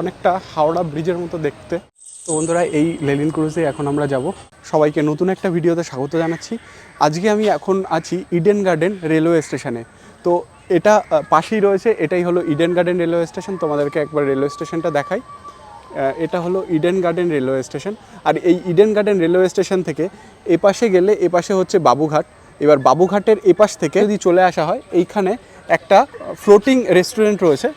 অনেকটা হাওড়া ব্রিজের মতো দেখতে। তো বন্ধুরা, এই লেলিন ক্রুজে এখন আমরা যাব। সবাইকে নতুন একটা ভিডিওতে স্বাগত জানাচ্ছি। আজকে আমি এখন আছি ইডেন গার্ডেন রেলওয়ে স্টেশনে তো এটা পাশেই রয়েছে, এটাই হলো ইডেন গার্ডেন রেলওয়ে স্টেশন তোমাদেরকে একবার রেলওয়ে স্টেশনটা দেখাই। এটা হলো ইডেন গার্ডেন রেলওয়ে স্টেশন আর এই ইডেন গার্ডেন রেলওয়ে স্টেশন থেকে এপাশে গেলে, এপাশে হচ্ছে বাবুঘাট। এবার বাবুঘাটের এপাশ থেকে যদি চলে আসা হয়, এইখানে একটা ফ্লোটিং রেস্টুরেন্ট রয়েছে।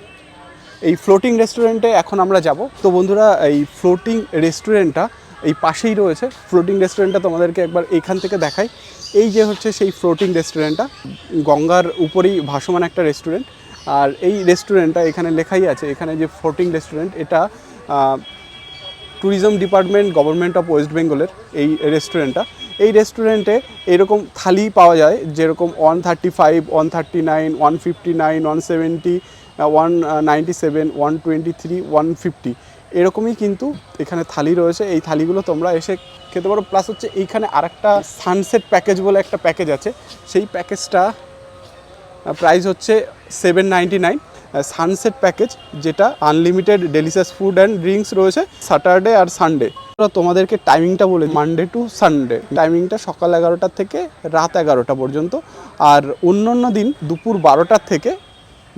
এই ফ্লোটিং রেস্টুরেন্টে এখন আমরা যাব। তো বন্ধুরা, এই ফ্লোটিং রেস্টুরেন্টটা এই পাশেই রয়েছে। ফ্লোটিং রেস্টুরেন্টটা তোমাদেরকে একবার এইখান থেকে দেখাই। এই যে হচ্ছে সেই ফ্লোটিং রেস্টুরেন্টটা গঙ্গার উপরেই ভাসমান একটা রেস্টুরেন্ট আর এই রেস্টুরেন্টটা এখানে লেখাই আছে, এখানে যে ফ্লোটিং রেস্টুরেন্ট এটা tourism department government of West বেঙ্গলের এই রেস্টুরেন্টটা এই রেস্টুরেন্টে এরকম থালি পাওয়া যায়, যেরকম one thirty five one thirty nine one fifty nine one seventy one ninety seven one twenty three one fifty এরকমই কিন্তু এখানে থালি রয়েছে। এই থালিগুলো তোমরা এসে খেতে পারো। প্লাস হচ্ছে এইখানে আরেকটা সানসেট প্যাকেজ বলে একটা প্যাকেজ আছে। সেই প্যাকেজটা প্রাইস হচ্ছে seven ninety nine sunset package যেটা unlimited delicious food and drinks রয়েছে স্যাটারডে আর সানডে তোমাদেরকে টাইমিংটা বলে মানডে টু সানডে টাইমিংটা সকাল এগারোটা থেকে রাত এগারোটা পর্যন্ত। আর অন্য অন্য দিন দুপুর বারোটার থেকে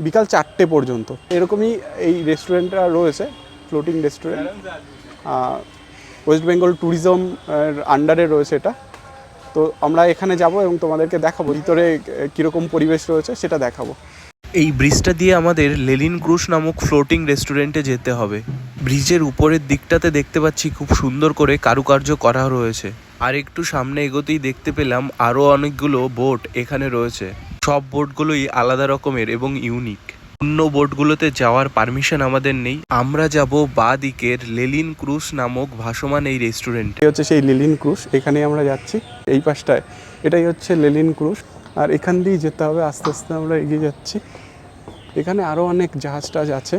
বিকাল চারটে পর্যন্ত। এরকমই এই রেস্টুরেন্টটা রয়েছে floating restaurant West Bengal tourism আন্ডারে রয়েছে এটা। তো আমরা এখানে যাব এবং তোমাদেরকে দেখাবো, ভিতরে কীরকম পরিবেশ রয়েছে সেটা দেখাবো। এই ব্রিজটা দিয়ে আমাদের লেলিন ক্রুশ নামক ফ্লোটিং রেস্টুরেন্টে যেতে হবে। ব্রিজের উপরের দিকটাতে দেখতে পাচ্ছি খুব সুন্দর করে কারুকার্য করা রয়েছে। আর একটু সামনে এগোতেই দেখতে পেলাম আরও অনেকগুলো বোট এখানে রয়েছে। সব বোটগুলোই আলাদা রকমের এবং ইউনিক অন্য বোটগুলোতে যাওয়ার পারমিশন আমাদের নেই। আমরা যাব বা দিকের লেলিন ক্রুজ নামক ভাসমান এই রেস্টুরেন্ট হচ্ছে সেই লেলিন ক্রুশ এখানে আমরা যাচ্ছি। এই পাশটায়, এটাই হচ্ছে লেলিন ক্রুশ। আর এখান দিয়েই যেতে হবে, আস্তে আস্তে আমরা এগিয়ে যাচ্ছি। এখানে আরও অনেক জাহাজ টাজ আছে।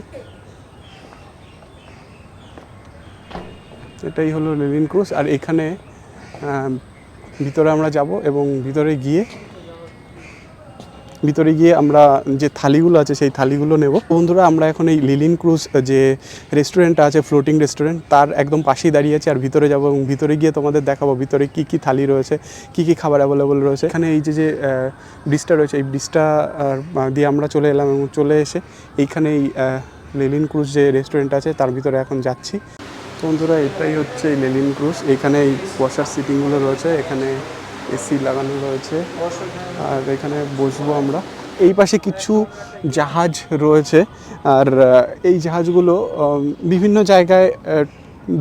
এটাই হলো লেলিন ক্রুশ। আর এখানে ভিতরে আমরা যাব এবং ভিতরে গিয়ে ভিতরে গিয়ে আমরা যে থালিগুলো আছে সেই থালিগুলো নেব। বন্ধুরা, আমরা এখন এই লিলিন ক্রুজ যে রেস্টুরেন্টটা আছে ফ্লোটিং রেস্টুরেন্ট তার একদম পাশেই দাঁড়িয়ে আছে আর ভিতরে যাব এবং ভিতরে গিয়ে তোমাদের দেখাবো ভিতরে কি কি থালি রয়েছে, কি কি খাবার অ্যাভেলেবল রয়েছে। এখানে এই যে যে ব্রিজটা রয়েছে, এই ব্রিজটা দিয়ে আমরা চলে এলাম এবং চলে এসে এইখানে এই লিলিন ক্রুজ যে রেস্টুরেন্ট আছে, তার ভিতরে এখন যাচ্ছি। বন্ধুরা, এটাই হচ্ছে এই লেলিন ক্রুজ। এখানে এই বসার সিটিংগুলো রয়েছে। এখানে এসি লাগানো রয়েছে। আর এখানে বসবো আমরা। এই পাশে কিছু জাহাজ রয়েছে। আর এই জাহাজগুলো বিভিন্ন জায়গায়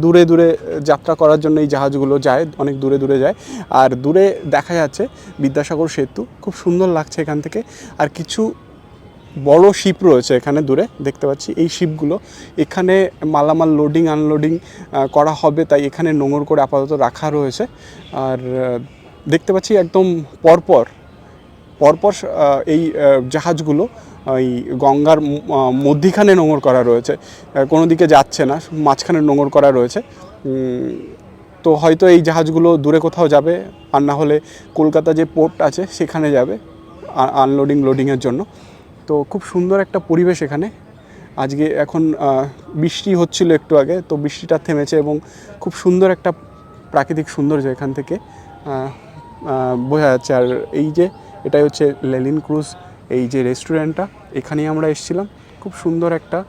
দূরে দূরে যাত্রা করার জন্য এই জাহাজগুলো যায়, অনেক দূরে দূরে যায়। আর দূরে দেখা যাচ্ছে বিদ্যাসাগর সেতু। খুব সুন্দর লাগছে এখান থেকে। আর কিছু বড় শিপ রয়েছে এখানে দূরে, দেখতে পাচ্ছি। এই শিপগুলো এখানে মালামাল লোডিং আনলোডিং করা হবে। তাই এখানে নোঙর করে আপাতত রাখা রয়েছে। আর দেখতে পাচ্ছি একদম পরপর পরপর এই জাহাজগুলো এই গঙ্গার মধ্যিখানে নোঙর করা রয়েছে। কোনো দিকে যাচ্ছে না, মাঝখানে নোঙর করা রয়েছে। তো হয়তো এই জাহাজগুলো দূরে কোথাও যাবে, আর না হলে কলকাতা যে পোর্ট আছে, সেখানে যাবে আনলোডিং লোডিংয়ের জন্য। তো খুব সুন্দর একটা পরিবেশ এখানে। আজকে এখন বৃষ্টি হচ্ছিল একটু আগে, তো বৃষ্টিটা থেমেছে এবং খুব সুন্দর একটা প্রাকৃতিক সৌন্দর্য এখান থেকে বোঝা যাচ্ছে। আর এই যে, এটাই হচ্ছে লেলিন ক্রুজ, এই যে রেস্টুরেন্টটা, এখানেই আমরা এসেছিলাম। খুব সুন্দর একটা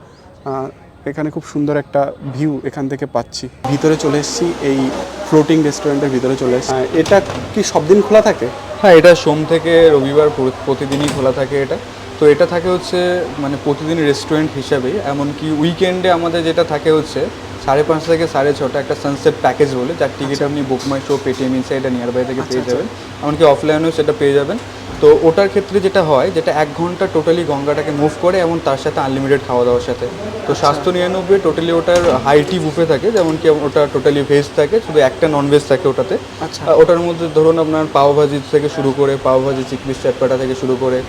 এখানে খুব সুন্দর একটা ভিউ এখান থেকে পাচ্ছি। ভিতরে চলে এসেছি, এই ফ্লোটিং রেস্টুরেন্টের ভিতরে চলে এসেছি। এটা কি সব দিন খোলা থাকে? হ্যাঁ এটা সোম থেকে রবিবার প্রতিদিনই খোলা থাকে এটা। তো এটা থাকে হচ্ছে মানে প্রতিদিন রেস্টুরেন্ট হিসাবেই এমনকি উইকেন্ডে আমাদের যেটা থাকে হচ্ছে সাড়ে পাঁচটা থেকে সাড়ে ছটা একটা সানসেট প্যাকেজ বলে যার টিকিট আপনি Book My Show Paytm Insider nearby থেকে পেয়ে আচ্ছা। যাবেন। এমনকি অফলাইনেও সেটা পেয়ে যাবেন। তো ওটার ক্ষেত্রে যেটা হয় যেটা এক ঘণ্টা টোটালি গঙ্গাটাকে মুভ করে এবং তার সাথে আনলিমিটেড খাওয়া দাওয়ার সাথে। তো স্বাস্থ্য নিরানব্বই টোটালি ওটার হাইটি বুফে থাকে যেমন কি ওটা টোটালি ভেজ থাকে শুধু একটা নন ভেজ থাকে ওটাতে। আচ্ছা। ওটার মধ্যে ধরুন আপনার পাওভাজি থেকে শুরু করে পাওভাজি চিকপিস চাটপাটা থেকে শুরু করে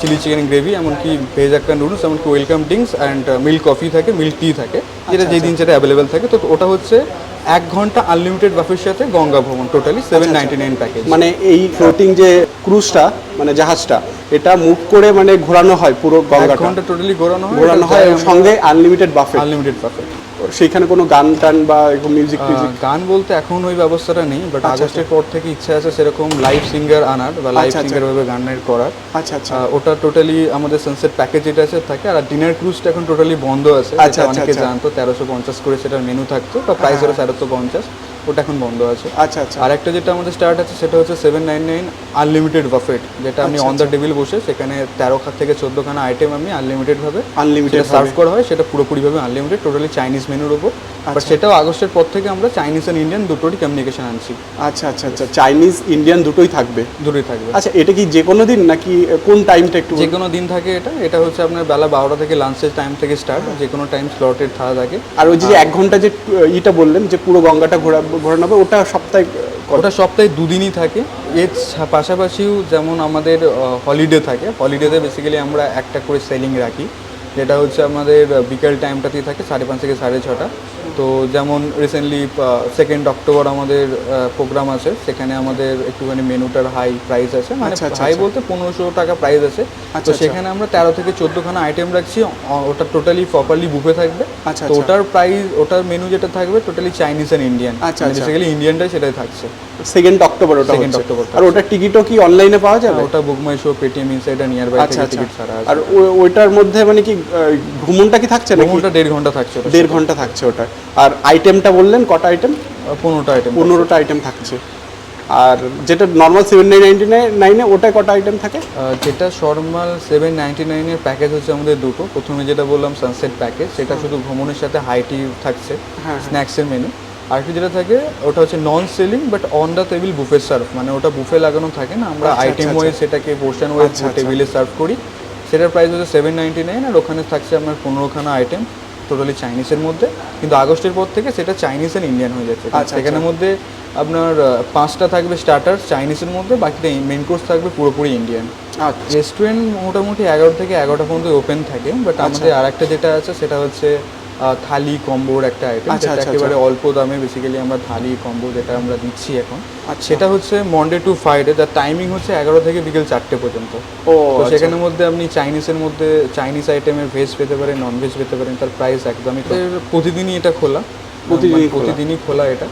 চিলি চিকেন গ্রেভি এমনকি ভেজ একটা নুডলস এমনকি welcome drinks and milk coffee থাকে মিল্ক টি থাকে যেটা যেই দিন সেটা অ্যাভেলেবেল থাকে। তো ওটা হচ্ছে এক ঘণ্টা আনলিমিটেড বাফের সাথে গঙ্গা ভ্রমণ totally seven ninety nine package মানে এই ফ্লোটিং যে ক্রুজটা মানে জাহাজটা এটা মুভ করে মানে ঘোরানো হয় পুরো গঙ্গা ঘণ্টা টোটালি ঘোরানো হয় ঘোরানো হয় সঙ্গে আনলিমিটেড বাফে আনলিমিটেড পারফেক্ট সেইখানে কোনো গান টান বা মিউজিক মিউজিক গান বলতে এখন ওই ব্যবস্থাটা নেই বাট আচ্ছা, আগস্টের পর থেকে ইচ্ছা আছে সেরকম লাইভ সিঙ্গার আনার বা লাইভ আচ্ছা, আচ্ছা। সিঙ্গার ভাবে গানের করার। আচ্ছা আচ্ছা। ওটা টোটালি আমাদের সানসেট প্যাকেজ এটা আছে থাকে। আর ডিনার ক্রুজটা এখন টোটালি বন্ধ আছে। আচ্ছা, আচ্ছা, অনেকে আচ্ছা। জানতো তেরোশো পঞ্চাশ করে সেটার মেনু থাকতো বা প্রাইস হলো তেরোশো পঞ্চাশ। ওটা এখন বন্ধ আছে। আচ্ছা আচ্ছা। আর একটা যেটা আমাদের স্টার্ট আছে সেটা হচ্ছে seven nine nine unlimited buffet যেটা আপনি আচ্ছা, অন দ্য টেবিল বসে সেখানে তেরো খাত থেকে চোদ্দ খানা আইটেম আপনি আনলিমিটেডভাবে আনলিমিটেড সার্ভ করা হয় সেটা পুরোপুরিভাবে আনলিমিটেড টোটালি চাইনিজ মেনুর ওপর বাট আচ্ছা। সেটাও আগস্টের পর থেকে আমরা চাইনিজ অ্যান্ড ইন্ডিয়ান দুটোরই কমিউনিকেশন আনছি। আচ্ছা আচ্ছা আচ্ছা। চাইনিজ ইন্ডিয়ান দুটোই থাকবে? দুটোই থাকবে। আচ্ছা এটা কি যে কোনো দিন নাকি কোন টাইমটা একটু যে কোনো দিন থাকে এটা এটা হচ্ছে আপনার বেলা বারোটা থেকে লাঞ্চের টাইম থেকে স্টার্ট যে কোনো টাইম স্লটেড থাকা থাকে। আর ওই যে এক ঘণ্টা যে ইটা বললেন যে পুরো গঙ্গাটা ঘোরা ঘোরানো হবে ওটা সপ্তাহে ওটা সপ্তাহে দুদিনই থাকে। এর পাশাপাশিও যেমন আমাদের হলিডে থাকে হলিডেতে বেসিক্যালি আমরা একটা করে সেলিং রাখি। যেটা হচ্ছে আমাদের বিকেল টাইমটাতেই থাকে, সাড়ে পাঁচ থেকে সাড়ে ছটা। তো যেমন রিসেন্টলি সেকেন্ড অক্টোবর আমাদের প্রোগ্রাম আছে সেখানে আমাদের একটুখানি মেনুটার হাই প্রাইস আছে মানে আচ্ছা, আচ্ছা, হাই আচ্ছা। বলতে পনেরোশো টাকা প্রাইস আছে। আচ্ছা, তো আচ্ছা। সেখানে আমরা তেরো থেকে চোদ্দোখানা আইটেম রাখছি ওটা টোটালি প্রপারলি বুফে থাকবে। আচ্ছা, তো আচ্ছা। ওটার প্রাইস ওটার মেনু যেটা থাকবে টোটালি চাইনিজ অ্যান্ড ইন্ডিয়ান আচ্ছা, আচ্ছা। বেসিক্যালি ইন্ডিয়ানটাই সেটাই থাকছে। সেকেন্ড অক্টোবর ওটা হচ্ছে। October আর ওটার টিকিটও কি অনলাইনে পাওয়া যাবে? ওটা Book My Show Paytm Insider nearby আচ্ছা থেকে আচ্ছা। টিকিট ছাড়া আর ওইটার মধ্যে মানে কি ভ্রমণটা কি থাকছে নাকি? ভ্রমণটা দেড় ঘণ্টা থাকছে দেড় ঘণ্টা থাকছে ওটা আর আইটেমটা বললেন কটা আইটেম পনেরোটা আইটেম পনেরোটা আইটেম থাকছে। আর যেটা নর্মাল সেভেন নাইন নাইনটি নাইনে ওটা কটা আইটেম থাকে? যেটা শর্মাল সেভেন নাইনটি নাইনের প্যাকেজ হচ্ছে আমাদের দুটো। প্রথমে যেটা বললাম সানসেট প্যাকেজ সেটা শুধু ভ্রমণের সাথে হাইটি থাকছে হ্যাঁ। স্ন্যাক্সের মেনু আর কি যেটা থাকে ওটা হচ্ছে non selling but on the table buffet serve মানে ওটা বুফে লাগানো থাকে না। আমরা আচ্ছা, আইটেম আচ্ছা, ওয়াইজ সেটাকে পোর্শন ওয়াইজ আচ্ছা, আচ্ছা। টেবিলে সার্ভ করি। সেটার প্রাইস হচ্ছে সেভেন নাইনটি নাইন আর ওখানে থাকছে আপনার পনেরোখানা আইটেম টোটালি চাইনিজের মধ্যে কিন্তু আগস্টের পর থেকে সেটা চাইনিজ অ্যান্ড ইন্ডিয়ান হয়ে যাচ্ছে। আচ্ছা, সেখানের মধ্যে আপনার পাঁচটা থাকবে স্টার্টার চাইনিজের মধ্যে বাকিটা মেন কোর্স থাকবে পুরোপুরি ইন্ডিয়ান আর রেস্টুরেন্ট মোটামুটি এগারো থেকে এগারোটা পর্যন্ত ওপেন থাকে বাট আচ্ছা। আমাদের আর একটা যেটা আছে সেটা হচ্ছে থালি কম্বোর একটা আইটেম আচ্ছা, যেটা আচ্ছা, একেবারে অল্প দামে বেসিক্যালি আমরা থালি কম্বো যেটা আমরা দিচ্ছি এখন আচ্ছা। সেটা হচ্ছে মন্ডে টু ফ্রাইডে যার টাইমিং হচ্ছে এগারো থেকে বিকেল চারটে পর্যন্ত ও তো আচ্ছা। সেখানের মধ্যে আপনি চাইনিজের মধ্যে চাইনিজ আইটেমের ভেজ পেতে পারেন নন ভেজ পেতে পারেন তার প্রাইস একদমই। প্রতিদিনই এটা খোলা প্রতিদিনই মানে খোলা। প্রতিদিনই খোলা এটা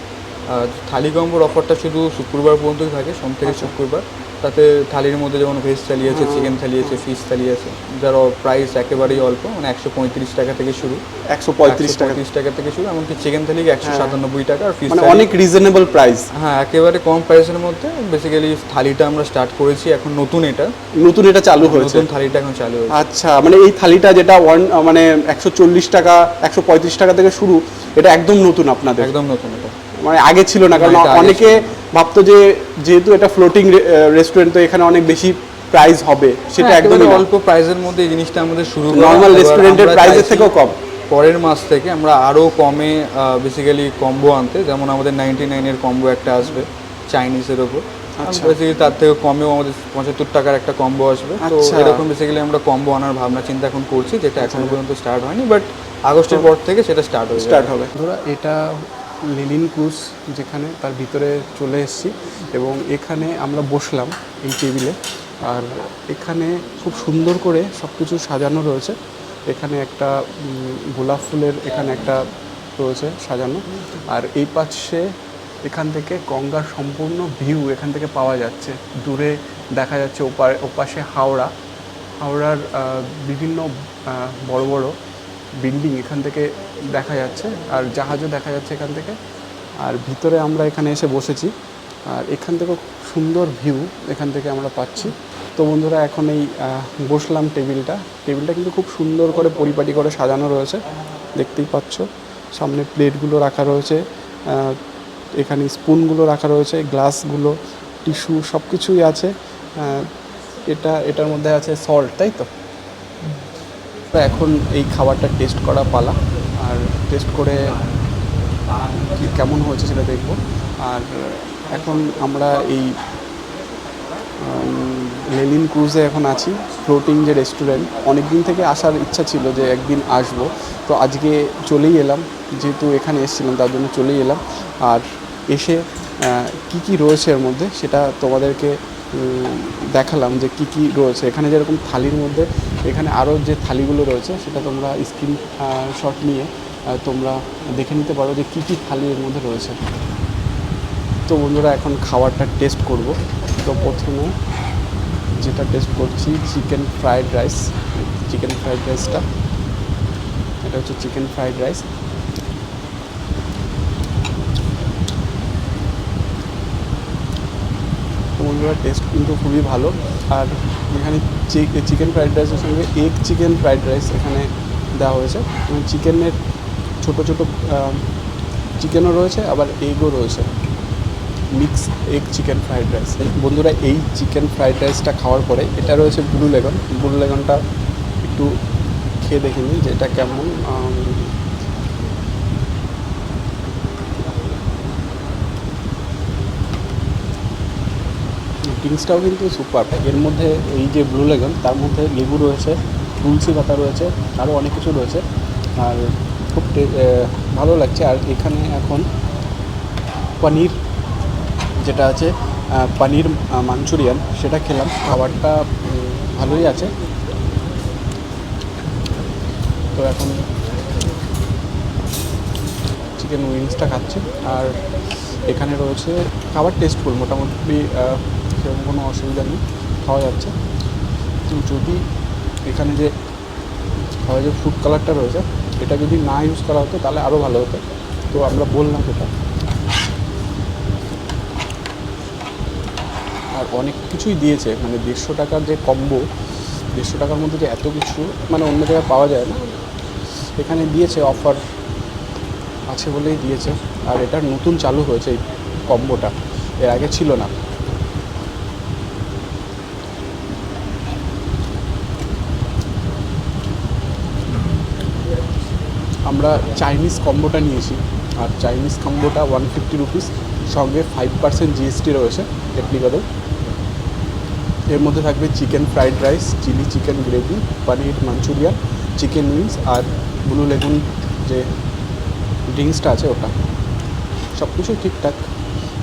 আর থালি কম্বোর অফারটা শুধু শুক্রবার পর্যন্তই থাকে সোম থেকে আচ্ছা। শুক্রবার তাতে থালির মধ্যে যেমন ভেজ থালি আছে চিকেন থালি আছে ফিশ থালি আছে যার প্রাইস একেবারেই অল্প মানে একশো পঁয়ত্রিশ টাকা থেকে শুরু। একশো পঁয়ত্রিশ টাকা। পঁয়ত্রিশ টাকা থেকে শুরু এমনকি চিকেন থালি একশো সাতানব্বই টাকা আর ফিশ মানে অনেক রিজনেবল প্রাইস হ্যাঁ একেবারে কম প্রাইসের মধ্যে বেসিক্যালি থালিটা আমরা স্টার্ট করেছি এখন নতুন এটা। নতুন এটা চালু হয়েছে। নতুন থালিটা এখন চালু হয়েছে। আচ্ছা মানে এই থালিটা যেটা ওয়ান মানে একশো চল্লিশ টাকা একশো পঁয়ত্রিশ টাকা থেকে শুরু এটা একদম নতুন আপনাদের। একদম নতুন এটা। মানে আগে ছিল না কারণ না, এটা আগে অনেকে ভাবতো যে যেহেতু এটা ফ্লোটিং রেস্টুরেন্ট তো এখানে অনেক বেশি প্রাইস হবে সেটা হ্যাঁ, একদমই অল্প প্রাইসের মধ্যে এই জিনিসটা আমাদের শুরু। নর্মাল রেস্টুরেন্টের প্রাইসের থেকেও কম। পরের মাস থেকে আমরা আরও কমে বেসিক্যালি কম্বো আনতে। যেমন আমাদের নাইনটি নাইনের কম্বো একটা আসবে চাইনিজের ওপর। আচ্ছা। বেসিক্যালি তার থেকে কমেও আমাদের পঁচাত্তর টাকার একটা কম্বো আসবে। তো আচ্ছা। এরকম বেসিক্যালি আমরা কম্বো আনার ভাবনা চিন্তা এখন করছি যেটা এখনও পর্যন্ত স্টার্ট হয়নি বাট আগস্টের পর থেকে সেটা স্টার্ট হয়ে স্টার্ট হবে। ধরো এটা লিলিন ক্রুজ যেখানে তার ভিতরে চলে এসেছি এবং এখানে আমরা বসলাম এই টেবিলে। আর এখানে খুব সুন্দর করে সব কিছু সাজানো রয়েছে। এখানে একটা গোলাপ ফুলের এখানে একটা রয়েছে সাজানো। আর এই পাশে এখান থেকে গঙ্গার সম্পূর্ণ ভিউ এখান থেকে পাওয়া যাচ্ছে। দূরে দেখা যাচ্ছে ওপার, ওপাশে হাওড়া। হাওড়ার বিভিন্ন বড় বড় বিল্ডিং এখান থেকে দেখা যাচ্ছে, আর জাহাজও দেখা যাচ্ছে এখান থেকে। আর ভিতরে আমরা এখানে এসে বসেছি, আর এখান খুব সুন্দর ভিউ এখান থেকে আমরা পাচ্ছি। তো বন্ধুরা, এখন এই বসলাম টেবিলটা। টেবিলটা কিন্তু খুব সুন্দর করে পরিপাটি করে সাজানো রয়েছে, দেখতেই পাচ্ছ। সামনে প্লেটগুলো রাখা রয়েছে এখানে স্পুনগুলো রাখা রয়েছে, গ্লাসগুলো, টিস্যু সব কিছুই আছে এটা, এটার মধ্যে আছে সল্ট, তাই তো এখন এই খাবারটা টেস্ট করা পালা। টেস্ট করে কেমন হয়েছে সেটা দেখব। আর এখন আমরা এই লেলিন ক্রুজে এখন আছি, ফ্লোটিং যে রেস্টুরেন্ট অনেক দিন থেকে আসার ইচ্ছা ছিল যে একদিন আসব। তো আজকে চলেই এলাম, যেহেতু এখানে এসেছিলাম, তার জন্য চলেই এলাম। আর এসে কি কি রয়েছে এর মধ্যে, সেটা তোমাদেরকে দেখালাম যে কি কি রয়েছে। এখানে যেরকম থালির মধ্যে, এখানে আরও যে থালিগুলো রয়েছে, সেটা তোমরা স্ক্রিন শট নিয়ে তোমরা দেখে নিতে পারো যে কী কী থালি এর মধ্যে রয়েছে। তো বন্ধুরা, এখন খাবারটা টেস্ট করব। তো প্রথমে যেটা টেস্ট করছি chicken fried rice chicken fried রাইসটা এটা হচ্ছে চিকেন ফ্রাইড রাইস বন্ধুরা টেস্ট কিন্তু খুবই ভালো। আর এখানে চিকেন ফ্রাইড রাইসের সঙ্গে এগ চিকেন ফ্রাইড রাইস এখানে দেওয়া হয়েছে। চিকেনের ছোট ছোট চিকেনও রয়েছে, আবার এগও রয়েছে। Mix egg chicken fried rice বন্ধুরা, এই চিকেন ফ্রাইড রাইসটা খাওয়ার পরে এটা রয়েছে ব্লু লেগন ব্লু লেগনটা একটু খেয়ে দেখে নিই যে এটা কেমন ড্রিঙ্কসটাও কিন্তু সুপার এর মধ্যে এই যে ব্লু লেগন তার মধ্যে লেবু রয়েছে, তুলসী পাতা রয়েছে আরও অনেক কিছু রয়েছে। আর খুব ভালো লাগছে। আর এখানে এখন পনির যেটা আছে পনির মাঞ্চুরিয়ান, সেটা খেলাম। খাবারটা ভালোই আছে। তো এখন চিকেন উইংসটা খাচ্ছি। আর এখানে রয়েছে খাবার টেস্টফুল মোটামুটি সেরকম কোনো অসুবিধা নেই। খাওয়া যাচ্ছে। যদি এখানে যে খাওয়া যে ফুড কালারটা রয়েছে এটা যদি না ইউজ করা হতো, তাহলে আরও ভালো হতো। তো আমরা বললাম সেটা আর অনেক কিছুই দিয়েছে মানে দেড়শো টাকার যে কম্বো দেড়শো টাকার মধ্যে যে এত কিছু মানে অন্য জায়গায় পাওয়া যায় না। এখানে দিয়েছে অফার আছে বলেই দিয়েছে। আর এটা নতুন চালু হয়েছে এই কম্বোটা এর আগে ছিল না। আমরা চাইনিজ কম্বোটা নিয়েছি। আর চাইনিজ কম্বোটা ওয়ান ফিফটি রুপিস সঙ্গে ফাইভ পার্সেন্ট জিএসটি রয়েছে অ্যাপ্লিকেবল এর মধ্যে থাকবে chicken fried rice chilli chicken gravy paneer manchurian chicken wings আর ব্লু লেগুন যে ড্রিঙ্কসটা আছে ওটা। সব কিছুই ঠিকঠাক।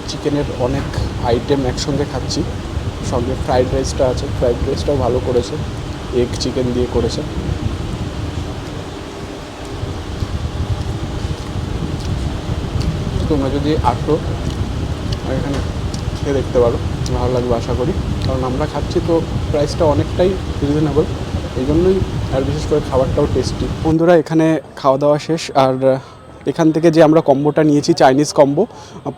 চিকেনের অনেক আইটেম একসঙ্গে খাচ্ছি। সঙ্গে ফ্রাইড রাইসটা আছে। ফ্রাইড রাইসটাও ভালো করেছে। এগ চিকেন দিয়ে করেছে। তোমরা যদি আসো এখানে খেয়ে দেখতে পারো, ভালো লাগবে আশা করি। কারণ আমরা খাচ্ছি তো প্রাইসটা অনেকটাই রিজনেবল এই জন্যই আর বিশেষ করে খাবারটাও টেস্টি বন্ধুরা, এখানে খাওয়া দাওয়া শেষ, আর এখান থেকে যে আমরা কম্বোটা নিয়েছি চাইনিজ কম্বো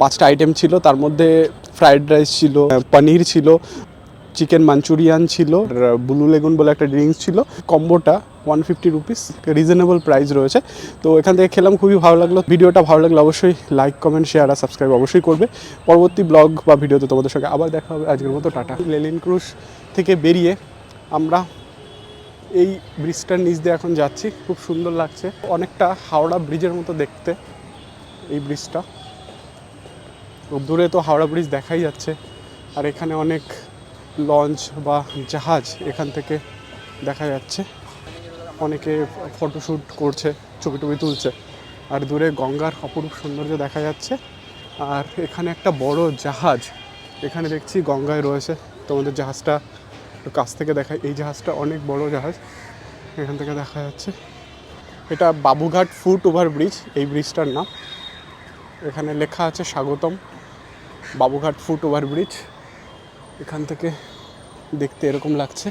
পাঁচটা আইটেম ছিল, তার মধ্যে ফ্রাইড রাইস ছিল, পনির ছিল চিকেন মাঞ্চুরিয়ান ছিল ব্লু লেগুন বলে একটা ড্রিঙ্কস ছিল। কম্বোটা one fifty rupees reasonable price রয়েছে। তো এখান থেকে খেলাম, খুবই ভালো লাগল। ভিডিওটা ভালো লাগলে অবশ্যই লাইক কমেন্ট শেয়ার আর সাবস্ক্রাইব অবশ্যই করবে। পরবর্তী ব্লগ বা ভিডিওতে তোমাদের সঙ্গে আবার দেখা হবে। আজকের মতো টাটা। লেলিন ক্রুজ থেকে বেরিয়ে আমরা এই ব্রিজটার নিচ দিয়ে এখন যাচ্ছি। খুব সুন্দর লাগছে। অনেকটা হাওড়া ব্রিজের মতো দেখতে এই ব্রিজটা। দূরে তো হাওড়া ব্রিজ দেখাই যাচ্ছে। আর এখানে অনেক লঞ্চ বা জাহাজ এখান থেকে দেখা যাচ্ছে। অনেকে ফটোশ্যুট করছে, ছবি টবি তুলছে। আর দূরে গঙ্গার অপরূপ সৌন্দর্য দেখা যাচ্ছে। আর এখানে একটা বড় জাহাজ, এখানে দেখছি গঙ্গায় রয়েছে। তোমাদের জাহাজটা একটু কাছ থেকে দেখায় এই জাহাজটা অনেক বড় জাহাজ, এখান থেকে দেখা যাচ্ছে। এটা বাবুঘাট ফুট ওভার ব্রিজ, এই ব্রিজটার নাম। এখানে লেখা আছে স্বাগতম, বাবুঘাট ফুট ওভার ব্রিজ। এখান থেকে দেখতে এরকম লাগছে।